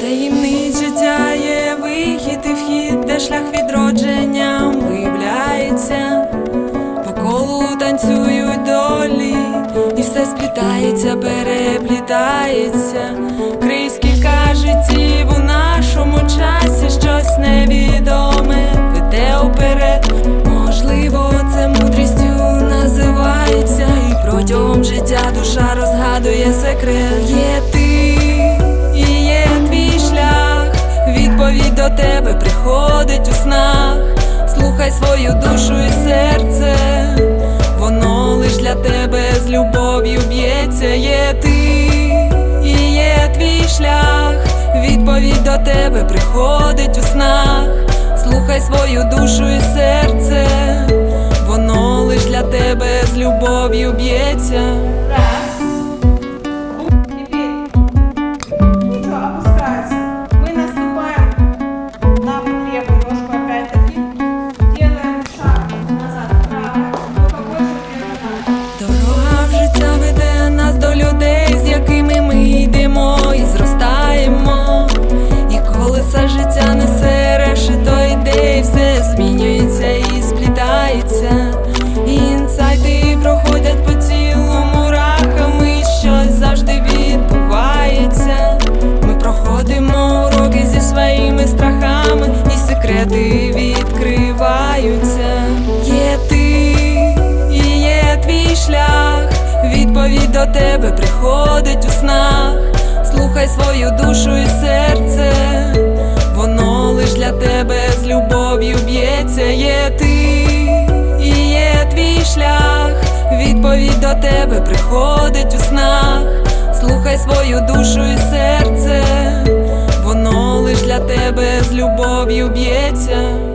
Таємниць життя вихід і вхід, де шлях відродження виявляється, по колу танцюють долі, і все сплітається, переплітається. Розгадує. Є ти і є твій шлях, відповідь до тебе приходить у снах. Слухай свою душу і серце, воно лиш для тебе з любов'ю б'ється. Є ти і є твій шлях, відповідь до тебе приходить у снах. Слухай свою душу і серце, воно лиш для тебе з любов'ю б'ється. Відповідь до тебе приходить у снах. Слухай свою душу і серце, воно лиш для тебе з любов'ю б'ється. Є ти і є твій шлях, відповідь до тебе приходить у снах. Слухай свою душу і серце, воно лиш для тебе з любов'ю б'ється.